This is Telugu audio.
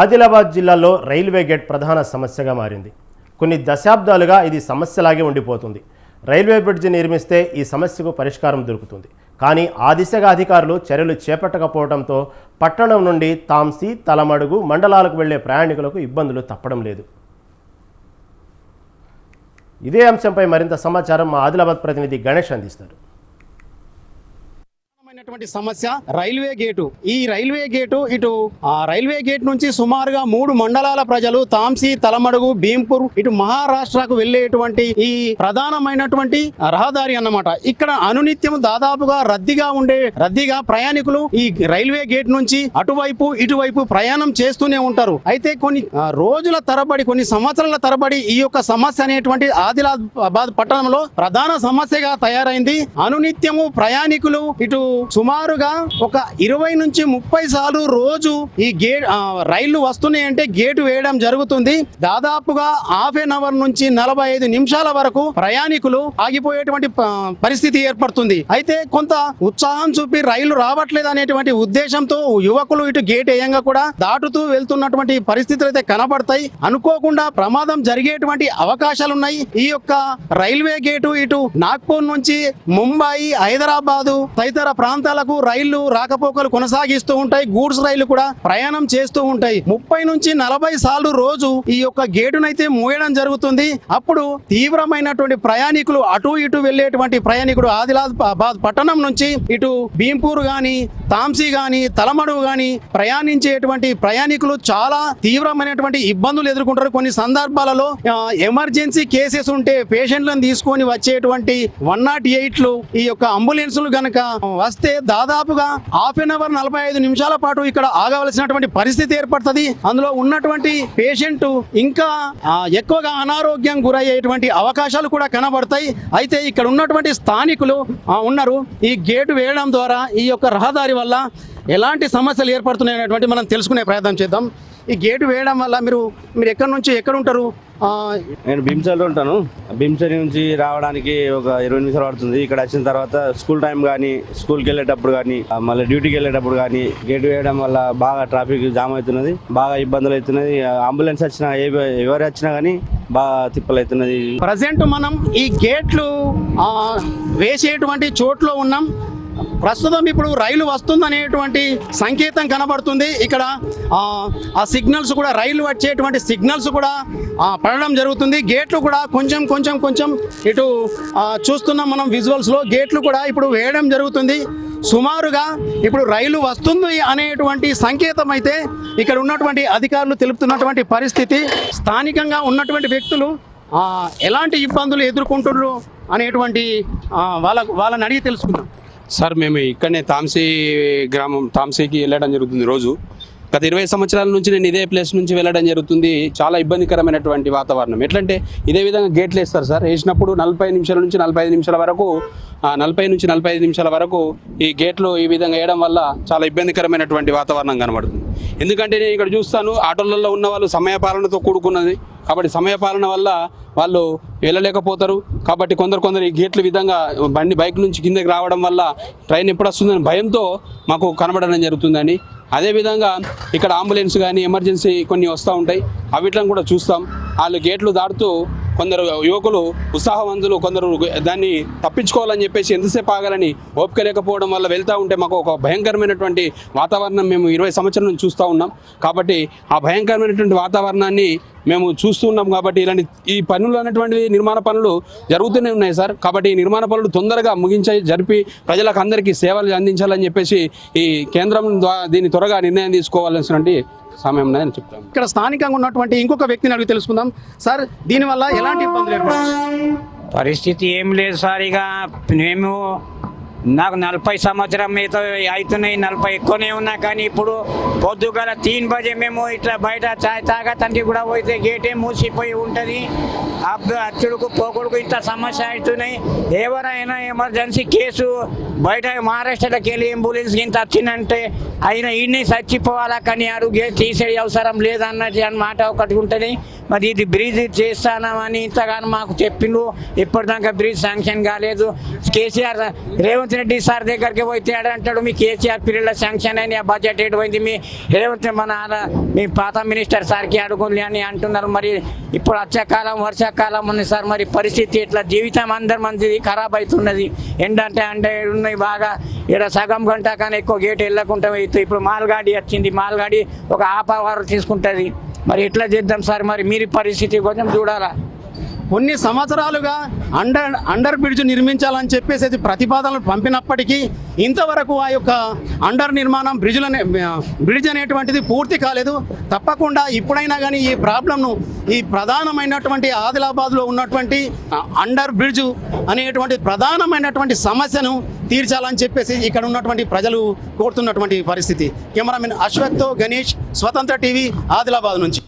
ఆదిలాబాద్ జిల్లాలో రైల్వే గేట్ ప్రధాన సమస్యగా మారింది. కొన్ని దశాబ్దాలుగా ఇది సమస్యలాగే ఉండిపోతుంది. రైల్వే బ్రిడ్జ్ నిర్మిస్తే ఈ సమస్యకు పరిష్కారం దొరుకుతుంది. కానీ ఆ దిశగా అధికారులు చర్యలు చేపట్టకపోవడంతో పట్టణం నుండి తాంసి తలమడుగు మండలాలకు వెళ్ళే ప్రయాణికులకు ఇబ్బందులు తప్పడం లేదు. ఇదే అంశంపై మరింత సమాచారం మా ఆదిలాబాద్ ప్రతినిధి గణేష్ అందిస్తారు. ప్రధానమైనటువంటి సమస్య రైల్వే గేటు. ఈ రైల్వే గేటు ఇటు ఆ రైల్వే గేట్ నుంచి సుమారుగా మూడు మండలాల ప్రజలు తాంసీ తలమడుగు భీంపూర్ ఇటు మహారాష్ట్రకు వెళ్ళేటువంటి ఈ ప్రధానమైనటువంటి రహదారి అన్నమాట. ఇక్కడ అనునిత్యం దాదాపుగా రద్దీగా ఉండే రద్దీగా ప్రయాణికులు ఈ రైల్వే గేట్ నుంచి అటువైపు ఇటువైపు ప్రయాణం చేస్తూనే ఉంటారు. అయితే కొన్ని రోజుల తరబడి కొన్ని సంవత్సరాల తరబడి ఈ యొక్క సమస్య అనేటువంటి ఆదిలాబాద్ పట్టణంలో ప్రధాన సమస్యగా తయారైంది. అనునిత్యము ప్రయాణికులు ఇటు సుమారుగా ఒక ఇరవై నుంచి ముప్పై సార్లు రోజు ఈ గేట్ రైళ్ళు వస్తున్నాయంటే గేటు వేయడం జరుగుతుంది. దాదాపుగా హాఫ్ ఎన్ అవర్ నుంచి నలభై ఐదు నిమిషాల వరకు ప్రయాణికులు ఆగిపోయేటువంటి పరిస్థితి ఏర్పడుతుంది. అయితే కొంత ఉత్సాహం చూపి రైలు రావట్లేదు అనేటువంటి ఉద్దేశంతో యువకులు ఇటు గేట్ వేయంగా కూడా దాటుతూ వెళ్తున్నటువంటి పరిస్థితులు అయితే కనబడతాయి అనుకోకుండా ప్రమాదం జరిగేటువంటి అవకాశాలు ఉన్నాయి. ఈ యొక్క రైల్వే గేటు ఇటు నాగ్పూర్ నుంచి ముంబై హైదరాబాదు తదితర ప్రాంతాలకు రైళ్ళు రాకపోకలు కొనసాగిస్తూ ఉంటాయి. గూడ్స్ రైళ్ళు కూడా ప్రయాణం చేస్తూ ఉంటాయి. ముప్పై నుంచి నలభై సార్లు రోజు ఈ యొక్క గేటునైతే మూయడం జరుగుతుంది. అప్పుడు తీవ్రమైనటువంటి ప్రయాణికులు అటు ఇటు వెళ్ళేటువంటి ప్రయాణికుడు ఆదిలాబాద్ పట్టణం నుంచి ఇటు భీంపూర్ గాని తాంసీ గాని తలమడుగు గాని ప్రయాణించేటువంటి ప్రయాణికులు చాలా తీవ్రమైనటువంటి ఇబ్బందులు ఎదుర్కొంటారు. కొన్ని సందర్భాలలో ఎమర్జెన్సీ కేసెస్ ఉంటే పేషెంట్లను తీసుకొని వచ్చేటువంటి వన్ నాట్ ఎయిట్లు ఈ యొక్క అంబులెన్సులు గనక వస్తే దాదాపుగా హాఫ్ అన్ అవర్ నలభై ఐదు నిమిషాల పాటు ఇక్కడ ఆగవలసినటువంటి పరిస్థితి ఏర్పడుతుంది. అందులో ఉన్నటువంటి పేషెంట్ ఇంకా ఎక్కువగా అనారోగ్యం గురయ్యేటువంటి అవకాశాలు కూడా కనబడతాయి. అయితే ఇక్కడ ఉన్నటువంటి స్థానికులు ఉన్నారు. ఈ గేటు వేయడం ద్వారా ఈ యొక్క రహదారి వల్ల ఎలాంటి సమస్యలు ఏర్పడుతున్నాయి అనేటువంటి మనం తెలుసుకునే ప్రయత్నం చేద్దాం. ఈ గేటు వేయడం వల్ల మీరు మీరు ఎక్కడి నుంచి ఎక్కడ ఉంటారు? నేను భీమ్సల్లో ఉంటాను. భీమ్సల్ నుంచి రావడానికి ఒక ఇరవై నిమిషాలు పడుతుంది. ఇక్కడ వచ్చిన తర్వాత స్కూల్ టైం కానీ స్కూల్కి వెళ్ళేటప్పుడు కానీ మళ్ళీ డ్యూటీకి వెళ్ళేటప్పుడు కానీ గేట్ వేయడం వల్ల బాగా ట్రాఫిక్ జామ్ అవుతున్నది. బాగా ఇబ్బందులు అవుతున్నది. అంబులెన్స్ వచ్చినా ఎవరు వచ్చినా కానీ బాగా తిప్పలు అవుతున్నది. ప్రజెంట్ మనం ఈ గేట్లు ఆ, వేసేటువంటి చోట్లో ఉన్నాం. ప్రస్తుతం ఇప్పుడు రైలు వస్తుందనేటువంటి సంకేతం కనబడుతుంది. ఇక్కడ ఆ, సిగ్నల్స్ కూడా రైలు వచ్చేటువంటి సిగ్నల్స్ కూడా పడడం జరుగుతుంది. గేట్లు కూడా కొంచెం కొంచెం కొంచెం ఇటు చూస్తున్నాం మనం విజువల్స్లో గేట్లు కూడా ఇప్పుడు వేయడం జరుగుతుంది. సుమారుగా ఇప్పుడు రైలు వస్తుంది అనేటువంటి సంకేతం అయితే ఇక్కడ ఉన్నటువంటి అధికారులు తెలుపుతున్నటువంటి పరిస్థితి. స్థానికంగా ఉన్నటువంటి వ్యక్తులు ఎలాంటి ఇబ్బందులు ఎదుర్కొంటున్నారు అనేటువంటి వాళ్ళ వాళ్ళని అడిగి తెలుసుకుందాం. సార్ మేము ఇక్కడనే తాంసీ గ్రామం తాంసీకి వెళ్ళడం జరుగుతుంది రోజు. గత ఇరవై సంవత్సరాల నుంచి నేను ఇదే ప్లేస్ నుంచి వెళ్ళడం జరుగుతుంది. చాలా ఇబ్బందికరమైనటువంటి వాతావరణం. ఎట్లంటే ఇదే విధంగా గేట్లు వేస్తారు సార్. వేసినప్పుడు నలభై నిమిషాల నుంచి నలభై నిమిషాల వరకు నలభై నుంచి నలభై ఐదు నిమిషాల వరకు ఈ గేట్లు ఈ విధంగా వేయడం వల్ల చాలా ఇబ్బందికరమైనటువంటి వాతావరణం కనబడుతుంది. ఎందుకంటే నేను ఇక్కడ చూస్తాను ఆటోలలో ఉన్న వాళ్ళు సమయపాలనతో కూడుకున్నది. కాబట్టి సమయపాలన వల్ల వాళ్ళు వెళ్ళలేకపోతారు. కాబట్టి కొందరు కొందరు ఈ గేట్ల విధంగా బండి బైక్ నుంచి కిందకి రావడం వల్ల ట్రైన్ ఎప్పుడు వస్తుందని భయంతో మాకు కనబడడం జరుగుతుందని అదేవిధంగా ఇక్కడ అంబులెన్స్ కానీ ఎమర్జెన్సీ కొన్ని వస్తూ ఉంటాయి. అవిట్లను కూడా చూస్తాం. వాళ్ళు గేట్లు దాటుతూ కొందరు యువకులు ఉత్సాహవంతులు కొందరు దాన్ని తప్పించుకోవాలని చెప్పేసి ఎంతసేపు ఆగాలని ఓపిక లేకపోవడం వల్ల వెళ్తూ ఉంటే మాకు ఒక భయంకరమైనటువంటి వాతావరణం మేము ఇరవై సంవత్సరం నుంచి చూస్తూ ఉన్నాం. కాబట్టి ఆ భయంకరమైనటువంటి వాతావరణాన్ని మేము చూస్తూ ఉన్నాం కాబట్టి ఇలాంటి ఈ పనులు అనేటువంటివి నిర్మాణ పనులు జరుగుతూనే ఉన్నాయి సార్. కాబట్టి ఈ నిర్మాణ పనులు తొందరగా ముగించి జరిపి ప్రజలకు అందరికీ సేవలు అందించాలని చెప్పేసి ఈ కేంద్రం ద్వారా దీన్ని త్వరగా నిర్ణయం తీసుకోవాల్సినటువంటి సమయం నేను చెప్తాను ఇక్కడ స్థానికంగా ఉన్నటువంటి ఇంకొక వ్యక్తిని అడిగి తెలుసుకుందాం. సార్ దీనివల్ల ఎలాంటి ఇబ్బందులు పరిస్థితి ఏం లేదు సార్. ఇక మేము నాకు నలభై సంవత్సరం మీద అవుతున్నాయి నలభై ఎక్కువనే ఉన్నా కానీ ఇప్పుడు పొద్దుగల తీన్ బజే మేము ఇట్లా బయట చాయ్ తాగటానికి కూడా పోతే గేటే మూసిపోయి ఉంటుంది. అబ్బ అచ్చుడుకు పోకుడుకు ఇంత సమస్య అవుతున్నాయి. ఎవరైనా ఎమర్జెన్సీ కేసు బయట మహారాష్ట్రలోకి వెళ్ళి అంబులెన్స్ ఇంత వచ్చిందంటే అయినా ఈయన్ని చచ్చిపోవాలా కానీ ఆడు తీసే అవసరం లేదన్నది అన్నమాట ఒకటి ఉంటుంది. మరి ఇది బ్రిడ్జ్ చేస్తానని ఇంతగానో మాకు చెప్పిండు ఇప్పటిదాకా బ్రిడ్జ్ శాంక్షన్ కాలేదు. కేసీఆర్ రేవంత్ రేవంత్ రెడ్డి సార్ దగ్గరికి పోయితే ఆడ అంటాడు. మీ కేసీఆర్ పీరియడ్లో శాంక్షన్ అయిన బడ్జెట్ ఎటు పోయింది. మీ రేవంత్ మన మీ పాత మినిస్టర్ సార్కి అడుగులి అని అంటున్నారు. మరి ఇప్పుడు వర్షాకాలం వర్షాకాలం ఉంది సార్. మరి పరిస్థితి ఇట్లా జీవితం అందరి మంచిది ఖరాబ్ అవుతున్నది. ఎండంటే అంటే ఉన్నాయి బాగా. ఇక్కడ సగం గంట కానీ ఎక్కువ గేట్ వెళ్ళకుండా అవుతుంది ఇప్పుడు మాల్గాడి వచ్చింది. మాల్గాడి ఒక ఆప వారు తీసుకుంటుంది. మరి ఎట్లా చేద్దాం సార్? మరి మీరు పరిస్థితి కొంచెం చూడాలా? కొన్ని సంవత్సరాలుగా అండర్ అండర్ బ్రిడ్జ్ నిర్మించాలని చెప్పేసి ప్రతిపాదనలు పంపినప్పటికీ ఇంతవరకు ఆ యొక్క అండర్ నిర్మాణం బ్రిడ్జ్ల బ్రిడ్జ్ అనేటువంటిది పూర్తి కాలేదు. తప్పకుండా ఇప్పుడైనా కానీ ఈ ప్రాబ్లంను ఈ ప్రధానమైనటువంటి ఆదిలాబాద్లో ఉన్నటువంటి అండర్ బ్రిడ్జ్ అనేటువంటి ప్రధానమైనటువంటి సమస్యను తీర్చాలని చెప్పేసి ఇక్కడ ఉన్నటువంటి ప్రజలు కోరుతున్నటువంటి పరిస్థితి. కెమెరామెన్ అశ్వత్తో గణేష్ స్వతంత్ర టీవీ ఆదిలాబాద్ నుంచి.